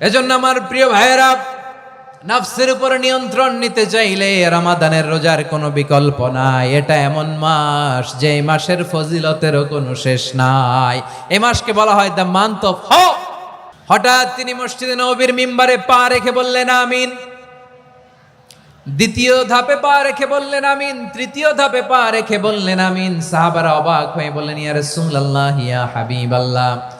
এজন্য আমার প্রিয় ভাইয়েরা, নাফসের উপর নিয়ন্ত্রণ নিতে চাইলে রামাদানের রোজার কোনো বিকল্প নাই। এটা এমন মাস যে মাসের ফজিলতেরও কোনো শেষ নাই। এই মাসকে বলা হয় দ্য মান্থ অফ হ। হঠাৎ তিনি মসজিদে নবীর মিম্বারে পা রেখে বললেন, আমিন। দ্বিতীয় ধাপে পা রেখে বললেন, আমিন। তৃতীয় ধাপে পা রেখে বললেন, আমিন। সাহাবারা অবাক হয়ে বললেন, ইয়া রাসূলুল্লাহ, ইয়া হাবিবাল্লাহ।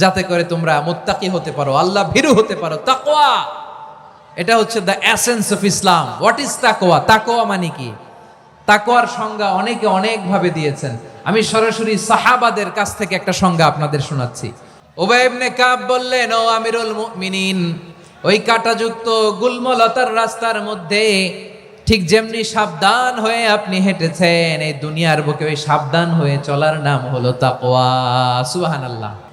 যাতে করে তোমরা মোত্তাকি হতে পারো, আল্লাহ ভীরু হতে পারো। তাকোয়া এটা হচ্ছে the essence of Islam what is তাকোয়া তাকোয়া মানে কি? তাকোয়ার সংজ্ঞা অনেকে অনেকভাবে দিয়েছেন। আমি সরাসরি সাহাবাদের কাছ থেকে একটা সংজ্ঞা আপনাদের শোনাচ্ছি। ওবাই ইবনে কাব বললেন, ও আমিরুল মুমিনিন, ওই কাটাযুক্ত গুলমলতার রাস্তার মধ্যে ঠিক যেমনি সাবধান হয়ে আপনি হেঁটেছেন, এই দুনিয়ার বুকে ওই সাবধান হয়ে চলার নাম হলো তাকওয়া। সুবহানাল্লাহ।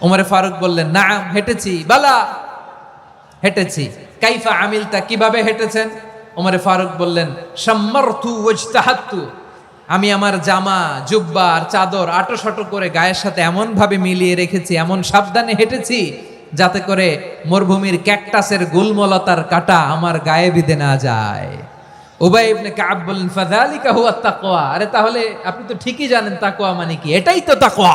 ওমরে ফারুক বললেন না হেঁটেছি, বালা। হেঁটেছি। কাইফা আমিলতা, কীভাবে হেঁটেছেন? ওমরে ফারুক বললেন আমি আমার জামা, জুব্বা আর চাদর আটো শটো করে গায়ের সাথে এমন ভাবে মিলিয়ে রেখেছি, এমন সাবধানে হেঁটেছি যাতে করে মরুভূমির ক্যাকটাসের গুলমলতার কাটা আমার গায়ে বিধে না যায়। উবাই ইবনে কাব বললেন, ফাযালিকা হুয়া তাকওয়া। আরে তাহলে আপনি তো ঠিকই জানেন তাকওয়া মানে কি? এটাই তো তাকওয়া।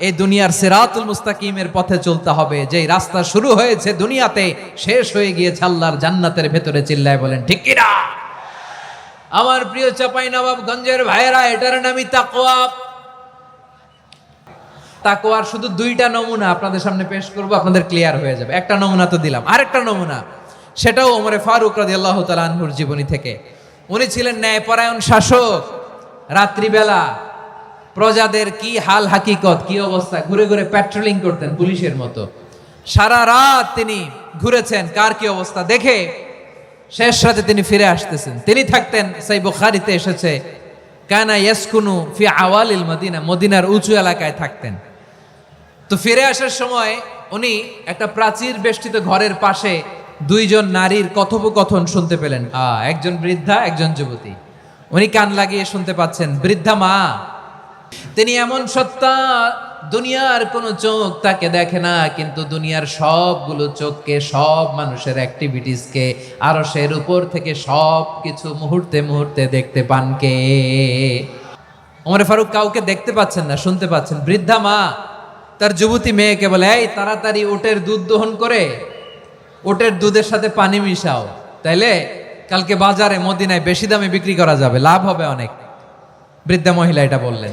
এই দুনিয়ার সিরাতুল মুস্তাকিমের পথে চলতে হবে। যেই রাস্তা শুরু হয়েছে দুনিয়াতে, শেষ হয়ে গিয়েছে আল্লাহর জান্নাতের ভেতরে চিল্লায় বলেন, ঠিক কিনা আমার প্রিয় চাপাই নবাবগঞ্জের ভাইয়েরা, এটার নামই তাকওয়া। তাকওয়ার শুধু দুইটা নমুনা আপনাদের সামনে পেশ করব, আপনাদের ক্লিয়ার হয়ে যাবে। একটা নমুনা তো দিলাম। আরেকটা নমুনা, সেটাও ওমরে ফারুক রাদিয়াল্লাহু তাআলা আনহুর জীবনী থেকে। উনি ছিলেন ন্যায়পরায়ণ শাসক। রাত্রিবেলা প্রজাদের কি হাল হাকিকত কি অবস্থা? ঘুরে ঘুরে প্যাট্রোলিং করতেন পুলিশের মতো। সারা রাত তিনি ঘুরেছেন কার কি অবস্থা? দেখে শেষ রাতে তিনি ফিরে আসতেছেন। তিনি থাকতেন সেই বুখারিতে এসেছে কানা ইয়াসকুনু ফি আওয়ালিল মদিনা মদিনার উঁচু এলাকায় থাকতেন। তো ফিরে আসার সময় উনি একটা প্রাচীর বেষ্টিত ঘরের পাশে দুইজন নারীর কথোপকথন শুনতে পেলেন। আহ, একজন বৃদ্ধা একজন যুবতী। উনি কান লাগিয়ে শুনতে পাচ্ছেন বৃদ্ধা মা তিনি এমন সত্তা, দুনিয়ার কোনো চোখ তাকে দেখে না, কিন্তু দুনিয়ার সবগুলো চোখকে, সব মানুষের অ্যাক্টিভিটিসকে আরও সের উপর থেকে সব কিছু মুহূর্তে মুহূর্তে দেখতে পান কে? ওমরে ফারুক কাউকে দেখতে পাচ্ছেন না, শুনতে পাচ্ছেন। বৃদ্ধা মা, তার যুবতী মেয়েকে বলে, এই, তাড়াতাড়ি ওটের দুধ দহন করে। ওটের দুধের সাথে পানি মিশাও। তাইলে কালকে বাজারে মদিনায় বেশি দামে বিক্রি করা যাবে, লাভ হবে অনেক। বৃদ্ধা মহিলা এটা বললেন।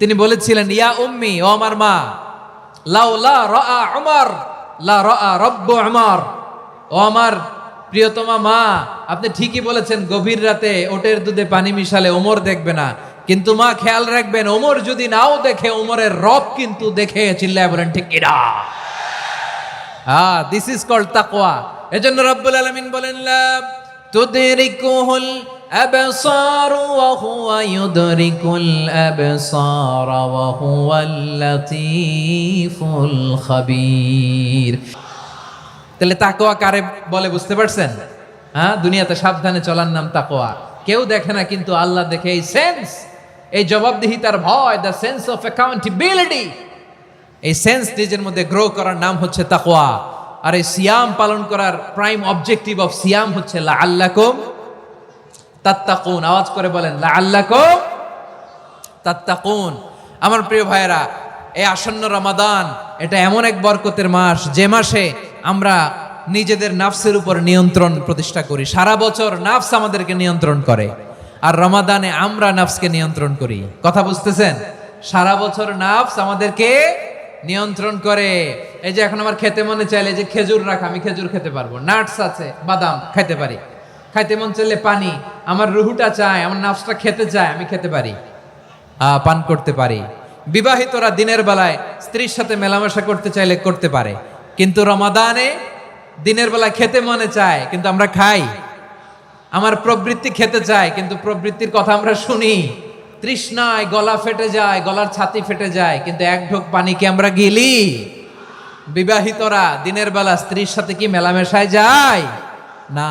তিনি বলেছিলেন, ইয়া উম্মি, ও আমার মা, লাউ লা রা উমর, লা রা রব্ব উমর, ও আমার প্রিয়তমা মা, আপনি ঠিকই বলেছেন, গভীর রাতে ওটের দুধে পানি মিশালে ওমর দেখবে না। কিন্তু মা, খেয়াল রাখবেন ওমর যদি নাও দেখে ওমরের রব কিন্তু দেখে চিল্লায় বলেন, ঠিক কিনা হ্যাঁ দিস ইজ কল্ড তাকওয়া। এজন্য রব্বুল আলামিন বলেন, লা তুদরিকুহুল হুয়া ইউদরিকুল আবসার ওয়া হুয়াল লাতীফুল খাবীর তাহলে তাকওয়া কারে বলে বুঝতে পারছেন? হ্যাঁ দুনিয়াতে সাবধানে চলার নাম তাকওয়া। কেউ দেখে না, কিন্তু আল্লাহ দেখে এই সেন্স এই জবাবদিহিতার ভয় দ্য সেন্স অফ অ্যাকাউন্টেবিলিটি এই সেন্স নিজের মধ্যে গ্রো করার নাম হচ্ছে তাকওয়া। আর এই সিয়াম পালন করার প্রাইম অবজেক্টিভ অফ সিয়াম হচ্ছে লা আল্লাকুম তাত্তাকুন, আওয়াজ করে বলেন লা আল্লাকুম তাত্তাকুন। আমার প্রিয় ভাইয়েরা, এই আসন্ন রমাদান, এটা এমন এক বরকতের মাস, যে মাসে আমরা নিজেদের নাফসের উপর নিয়ন্ত্রণ প্রতিষ্ঠা করি। সারা বছর নাফস আমাদেরকে নিয়ন্ত্রণ করে, আর রমাদানে আমরা নাফসকে নিয়ন্ত্রণ করি। কথা বুঝতেছেন? সারা বছর নাফস আমাদেরকে নিয়ন্ত্রণ করে। এই যে এখন আমার খেতে মনে চাইলে যে খেজুর রাখা, আমি খেজুর খেতে পারব। নাটস আছে, বাদাম, খাইতে পারি। খাইতে মন চাইলে পানি। আমার রুহুটা চায়, আমার নাফসটা খেতে চায়, আমি খেতে পারি। পান করতে পারি। বিবাহিতরা দিনের বেলায় স্ত্রীর সাথে মেলামেশা করতে চাইলে করতে পারে। কিন্তু রমাদানে দিনের বেলায় খেতে মনে চায়, কিন্তু আমরা খাই। আমার প্রবৃত্তি খেতে চায়, কিন্তু প্রবৃত্তির কথা আমরা শুনি। তৃষ্ণায় গলা ফেটে যায়, গলার ছাতি ফেটে যায়, কিন্তু এক ঢোক পানি কি আমরা গিলি? বিবাহিতরা দিনের বেলা স্ত্রীর সাথে কি মেলামেশায় যায়? না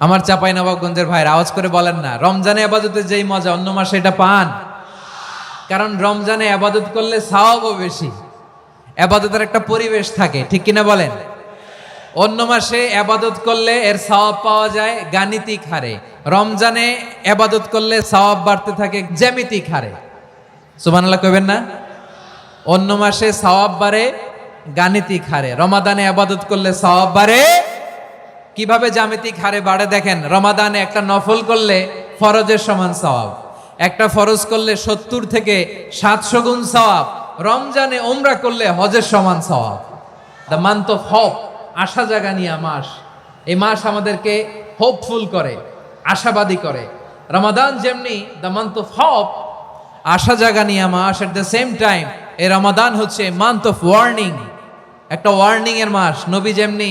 আমার চাপাই নবাবগঞ্জের ভাইয়ের আওয়াজ করে বলেন না, রমজানে আবাদতে যেই মজা, অন্য মাসে এটা পান। কারণ রমজানে আবাদত করলে সাওয়াবও বেশি। আবাদতের একটা পরিবেশ থাকে, ঠিক কিনা বলেন? অন্য মাসে আবাদত করলে এর সওয়াব পাওয়া যায় গাণিতিক হারে। রমজানে আবাদত করলে সওয়াব বাড়তে থাকে জ্যামিতিক হারে। সুবহানাল্লাহ কইবেন না? অন্য মাসে সওয়াব বাড়ে গাণিতিক হারে। রমাদানে আবাদত করলে সওয়াব বাড়ে কীভাবে জ্যামিতিক হারে বাড়ে দেখেন, রমাদানে একটা নফল করলে ফরজের সমান সওয়াব। একটা ফরজ করলে সত্তর থেকে সাতশো গুণ সওয়াব। রমজানে ওমরা করলে হজের সমান সওয়াব। দ্য মান্থ অফ হোপ আশা জাগানিয়া মাস। এই মাস আমাদেরকে হোপফুল করে, আশাবাদী করে। রমাদান যেমনি দ্য মান্থ অফ হোপ আশা জাগানিয়া মাস এট দ্য সেম টাইম এই রমাদান হচ্ছে মান্থ অফ ওয়ার্নিং একটা ওয়ার্নিং এর মাস, নবী যেমনি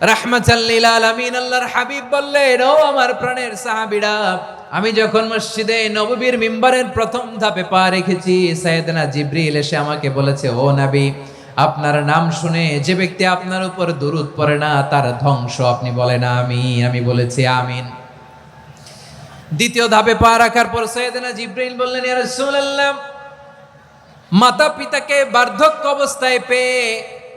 রাহমাতাল্লিল আলামিন, আল্লাহর হাবিব বললেন, ও আমার প্রাণের সাহাবীরা, আমি যখন মসজিদে নববীর মিম্বারের প্রথম ধাপে পা রেখেছি, সাইয়েদনা জিব্রিল এসে আমাকে বলেছে, ও নবী, আপনার নাম শুনে যে ব্যক্তি আপনার উপর দুরুদ পড়ে না, তার ধ্বংস আপনি বলেন আমি আমি বলেছি, আমিন। দ্বিতীয় ধাপে পা রাখার পর সৈয়দনা জিব্রাইল বললেন, ইয়া রাসূলুল্লাহ মাতা পিতাকে বার্ধক্য অবস্থায় পেয়ে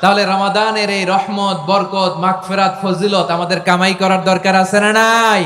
তাহলে রমাদানের এই রহমত বরকত মাগফিরাত ফজিলত আমাদের কামাই করার দরকার আছে না নাই?